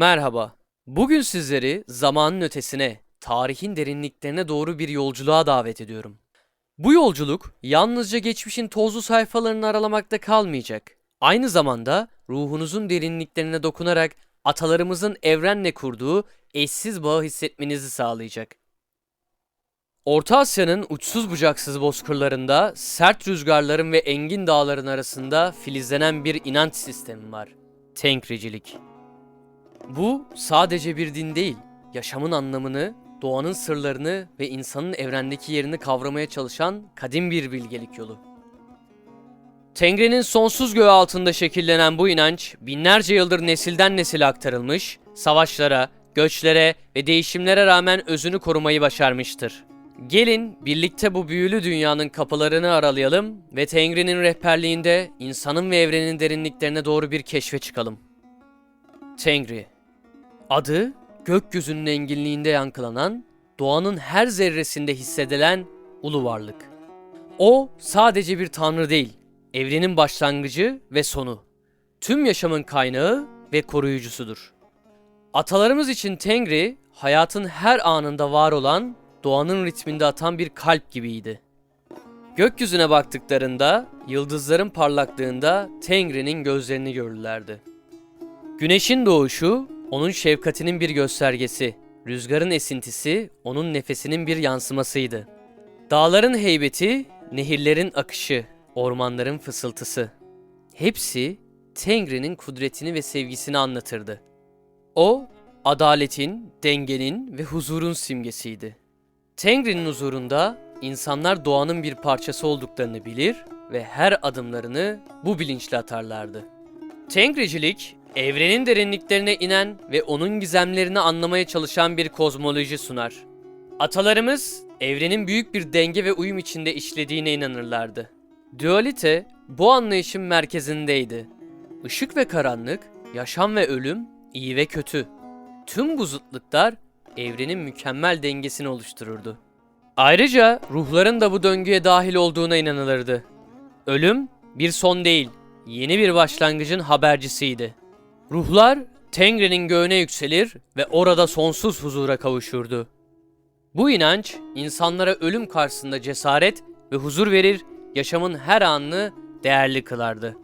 Merhaba. Bugün sizleri zamanın ötesine, tarihin derinliklerine doğru bir yolculuğa davet ediyorum. Bu yolculuk yalnızca geçmişin tozlu sayfalarını aralamakta kalmayacak. Aynı zamanda ruhunuzun derinliklerine dokunarak atalarımızın evrenle kurduğu eşsiz bağı hissetmenizi sağlayacak. Orta Asya'nın uçsuz bucaksız bozkırlarında, sert rüzgarların ve engin dağların arasında filizlenen bir inanç sistemi var. Tenkricilik. Bu sadece bir din değil, yaşamın anlamını, doğanın sırlarını ve insanın evrendeki yerini kavramaya çalışan kadim bir bilgelik yolu. Tengri'nin sonsuz göğü altında şekillenen bu inanç, binlerce yıldır nesilden nesile aktarılmış, savaşlara, göçlere ve değişimlere rağmen özünü korumayı başarmıştır. Gelin birlikte bu büyülü dünyanın kapılarını aralayalım ve Tengri'nin rehberliğinde insanın ve evrenin derinliklerine doğru bir keşfe çıkalım. Tengri Adı gökyüzünün enginliğinde yankılanan, doğanın her zerresinde hissedilen ulu varlık. O sadece bir tanrı değil, evrenin başlangıcı ve sonu. Tüm yaşamın kaynağı ve koruyucusudur. Atalarımız için Tengri, hayatın her anında var olan, doğanın ritminde atan bir kalp gibiydi. Gökyüzüne baktıklarında, yıldızların parlaklığında Tengri'nin gözlerini görürlerdi. Güneşin doğuşu onun şefkatinin bir göstergesi, rüzgarın esintisi onun nefesinin bir yansımasıydı. Dağların heybeti, nehirlerin akışı, ormanların fısıltısı. Hepsi Tengri'nin kudretini ve sevgisini anlatırdı. O, adaletin, dengenin ve huzurun simgesiydi. Tengri'nin huzurunda insanlar doğanın bir parçası olduklarını bilir ve her adımlarını bu bilinçle atarlardı. Tengricilik, evrenin derinliklerine inen ve onun gizemlerini anlamaya çalışan bir kozmoloji sunar. Atalarımız, evrenin büyük bir denge ve uyum içinde işlediğine inanırlardı. Dualite, bu anlayışın merkezindeydi. Işık ve karanlık, yaşam ve ölüm, iyi ve kötü. Tüm bu zıtlıklar, evrenin mükemmel dengesini oluştururdu. Ayrıca ruhların da bu döngüye dahil olduğuna inanılırdı. Ölüm bir son değil, yeni bir başlangıcın habercisiydi. Ruhlar Tengri'nin göğüne yükselir ve orada sonsuz huzura kavuşurdu. Bu inanç insanlara ölüm karşısında cesaret ve huzur verir, yaşamın her anını değerli kılardı.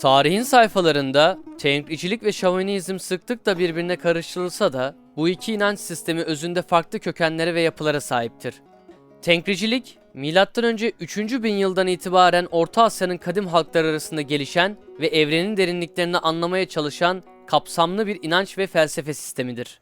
Tarihin sayfalarında Tengricilik ve Şamanizm sıklıkla birbirine karıştırılsa da bu iki inanç sistemi özünde farklı kökenlere ve yapılara sahiptir. Tenkricilik, M.Ö. 3. bin yıldan itibaren Orta Asya'nın kadim halkları arasında gelişen ve evrenin derinliklerini anlamaya çalışan kapsamlı bir inanç ve felsefe sistemidir.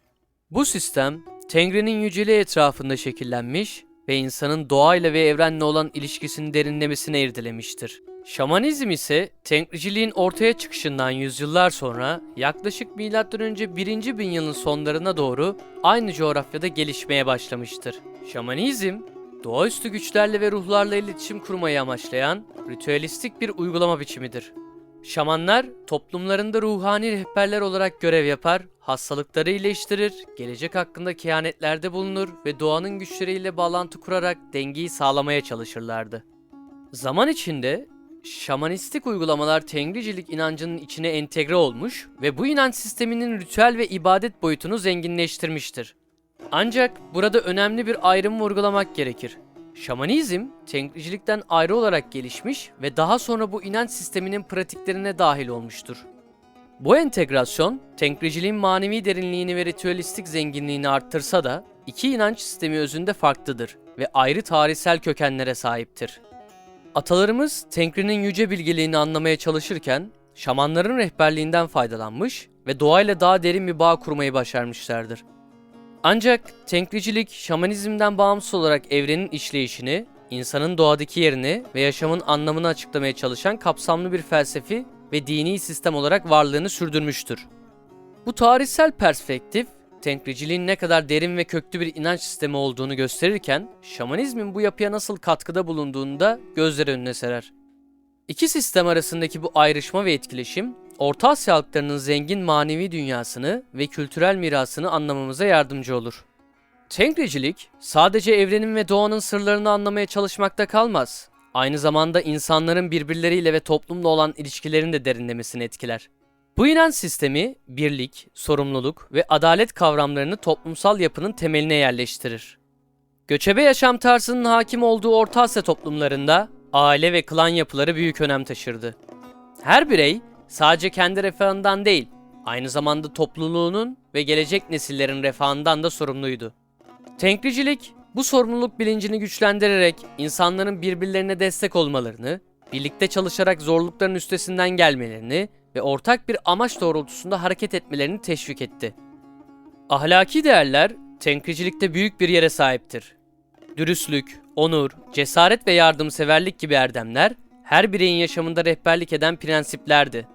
Bu sistem, Tengri'nin yüceliği etrafında şekillenmiş ve insanın doğayla ve evrenle olan ilişkisini derinlemesine irdelemiştir. Şamanizm ise Tenkriciliğin ortaya çıkışından yüzyıllar sonra yaklaşık M.Ö. 1. bin yılın sonlarına doğru aynı coğrafyada gelişmeye başlamıştır. Şamanizm, doğaüstü güçlerle ve ruhlarla iletişim kurmayı amaçlayan ritüelistik bir uygulama biçimidir. Şamanlar toplumlarında ruhani rehberler olarak görev yapar, hastalıkları iyileştirir, gelecek hakkında kehanetlerde bulunur ve doğanın güçleriyle bağlantı kurarak dengeyi sağlamaya çalışırlardı. Zaman içinde şamanistik uygulamalar tengricilik inancının içine entegre olmuş ve bu inanç sisteminin ritüel ve ibadet boyutunu zenginleştirmiştir. Ancak burada önemli bir ayrım vurgulamak gerekir. Şamanizm, tenkricilikten ayrı olarak gelişmiş ve daha sonra bu inanç sisteminin pratiklerine dahil olmuştur. Bu entegrasyon, tenkriciliğin manevi derinliğini ve ritüelistik zenginliğini arttırsa da, iki inanç sistemi özünde farklıdır ve ayrı tarihsel kökenlere sahiptir. Atalarımız Tenkri'nin yüce bilgeliğini anlamaya çalışırken, şamanların rehberliğinden faydalanmış ve doğayla daha derin bir bağ kurmayı başarmışlardır. Ancak tenkricilik şamanizmden bağımsız olarak evrenin işleyişini, insanın doğadaki yerini ve yaşamın anlamını açıklamaya çalışan kapsamlı bir felsefi ve dini sistem olarak varlığını sürdürmüştür. Bu tarihsel perspektif, tenkriciliğin ne kadar derin ve köklü bir inanç sistemi olduğunu gösterirken, şamanizmin bu yapıya nasıl katkıda bulunduğunu da gözler önüne serer. İki sistem arasındaki bu ayrışma ve etkileşim, Orta Asya halklarının zengin manevi dünyasını ve kültürel mirasını anlamamıza yardımcı olur. Tenkricilik, sadece evrenin ve doğanın sırlarını anlamaya çalışmakta kalmaz. Aynı zamanda insanların birbirleriyle ve toplumla olan ilişkilerini de derinlemesine etkiler. Bu inanç sistemi birlik, sorumluluk ve adalet kavramlarını toplumsal yapının temeline yerleştirir. Göçebe yaşam tarzının hakim olduğu Orta Asya toplumlarında aile ve klan yapıları büyük önem taşırdı. Her birey sadece kendi refahından değil, aynı zamanda topluluğunun ve gelecek nesillerin refahından da sorumluydu. Tenkricilik bu sorumluluk bilincini güçlendirerek insanların birbirlerine destek olmalarını, birlikte çalışarak zorlukların üstesinden gelmelerini ve ortak bir amaç doğrultusunda hareket etmelerini teşvik etti. Ahlaki değerler tenkricilikte büyük bir yere sahiptir. Dürüstlük, onur, cesaret ve yardımseverlik gibi erdemler her bireyin yaşamında rehberlik eden prensiplerdi.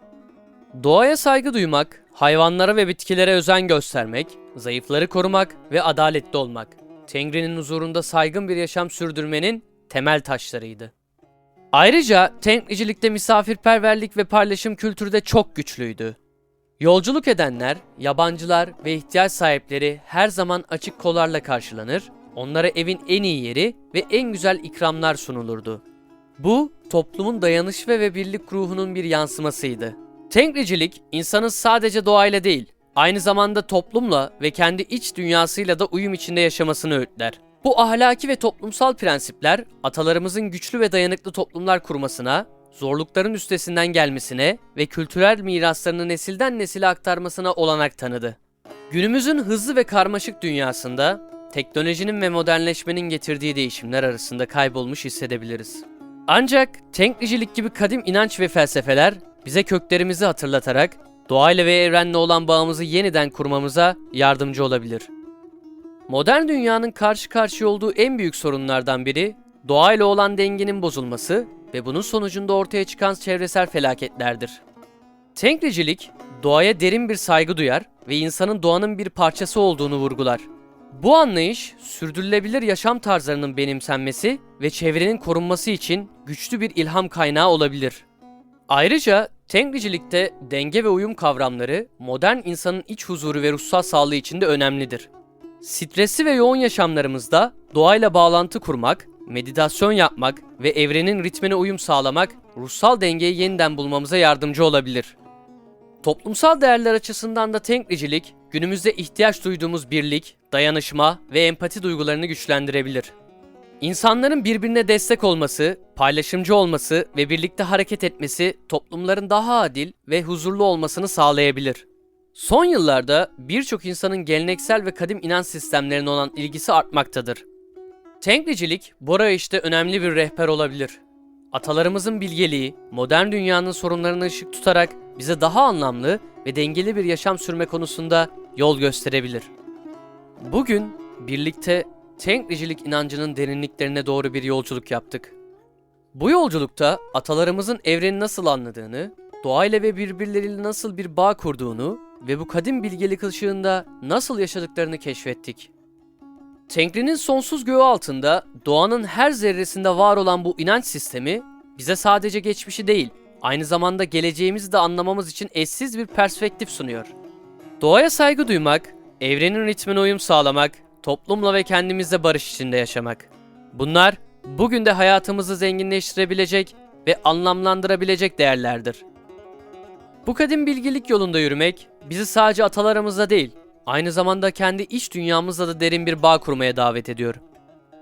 Doğaya saygı duymak, hayvanlara ve bitkilere özen göstermek, zayıfları korumak ve adaletli olmak, Tengri'nin huzurunda saygın bir yaşam sürdürmenin temel taşlarıydı. Ayrıca Tenkricilikte misafirperverlik ve paylaşım kültürü de çok güçlüydü. Yolculuk edenler, yabancılar ve ihtiyaç sahipleri her zaman açık kollarla karşılanır, onlara evin en iyi yeri ve en güzel ikramlar sunulurdu. Bu, toplumun dayanışma ve birlik ruhunun bir yansımasıydı. Tenkricilik, insanın sadece doğayla değil, aynı zamanda toplumla ve kendi iç dünyasıyla da uyum içinde yaşamasını öğütler. Bu ahlaki ve toplumsal prensipler, atalarımızın güçlü ve dayanıklı toplumlar kurmasına, zorlukların üstesinden gelmesine ve kültürel miraslarını nesilden nesile aktarmasına olanak tanıdı. Günümüzün hızlı ve karmaşık dünyasında teknolojinin ve modernleşmenin getirdiği değişimler arasında kaybolmuş hissedebiliriz. Ancak tenkricilik gibi kadim inanç ve felsefeler bize köklerimizi hatırlatarak doğayla ve evrenle olan bağımızı yeniden kurmamıza yardımcı olabilir. Modern dünyanın karşı karşıya olduğu en büyük sorunlardan biri doğayla olan dengenin bozulması ve bunun sonucunda ortaya çıkan çevresel felaketlerdir. Tenkricilik, doğaya derin bir saygı duyar ve insanın doğanın bir parçası olduğunu vurgular. Bu anlayış, sürdürülebilir yaşam tarzlarının benimsenmesi ve çevrenin korunması için güçlü bir ilham kaynağı olabilir. Ayrıca Tenkricilikte denge ve uyum kavramları modern insanın iç huzuru ve ruhsal sağlığı için de önemlidir. Stresli ve yoğun yaşamlarımızda doğayla bağlantı kurmak, meditasyon yapmak ve evrenin ritmine uyum sağlamak ruhsal dengeyi yeniden bulmamıza yardımcı olabilir. Toplumsal değerler açısından da tenkricilik, günümüzde ihtiyaç duyduğumuz birlik, dayanışma ve empati duygularını güçlendirebilir. İnsanların birbirine destek olması, paylaşımcı olması ve birlikte hareket etmesi toplumların daha adil ve huzurlu olmasını sağlayabilir. Son yıllarda birçok insanın geleneksel ve kadim inanç sistemlerine olan ilgisi artmaktadır. Tenkricilik bu arayışta önemli bir rehber olabilir. Atalarımızın bilgeliği, modern dünyanın sorunlarına ışık tutarak bize daha anlamlı ve dengeli bir yaşam sürme konusunda yol gösterebilir. Bugün birlikte Tenkricilik inancının derinliklerine doğru bir yolculuk yaptık. Bu yolculukta atalarımızın evreni nasıl anladığını, doğayla ve birbirleriyle nasıl bir bağ kurduğunu ve bu kadim bilgelik ışığında nasıl yaşadıklarını keşfettik. Tenkri'nin sonsuz göğü altında doğanın her zerresinde var olan bu inanç sistemi bize sadece geçmişi değil, aynı zamanda geleceğimizi de anlamamız için eşsiz bir perspektif sunuyor. Doğaya saygı duymak, evrenin ritmine uyum sağlamak, toplumla ve kendimizle barış içinde yaşamak. Bunlar bugün de hayatımızı zenginleştirebilecek ve anlamlandırabilecek değerlerdir. Bu kadim bilgelik yolunda yürümek bizi sadece atalarımızla değil, aynı zamanda kendi iç dünyamızla da derin bir bağ kurmaya davet ediyor.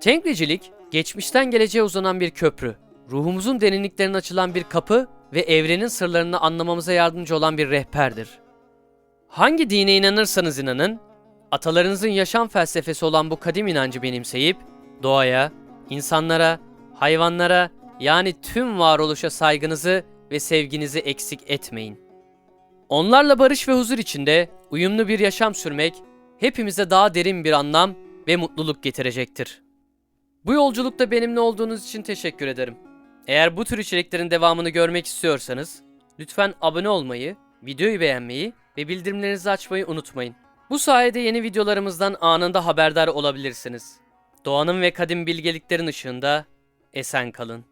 Tenkricilik, geçmişten geleceğe uzanan bir köprü, ruhumuzun derinliklerine açılan bir kapı ve evrenin sırlarını anlamamıza yardımcı olan bir rehberdir. Hangi dine inanırsanız inanın, atalarınızın yaşam felsefesi olan bu kadim inancı benimseyip doğaya, insanlara, hayvanlara yani tüm varoluşa saygınızı ve sevginizi eksik etmeyin. Onlarla barış ve huzur içinde uyumlu bir yaşam sürmek hepimize daha derin bir anlam ve mutluluk getirecektir. Bu yolculukta benimle olduğunuz için teşekkür ederim. Eğer bu tür içeriklerin devamını görmek istiyorsanız lütfen abone olmayı, videoyu beğenmeyi ve bildirimlerinizi açmayı unutmayın. Bu sayede yeni videolarımızdan anında haberdar olabilirsiniz. Doğanın ve kadim bilgeliklerin ışığında esen kalın.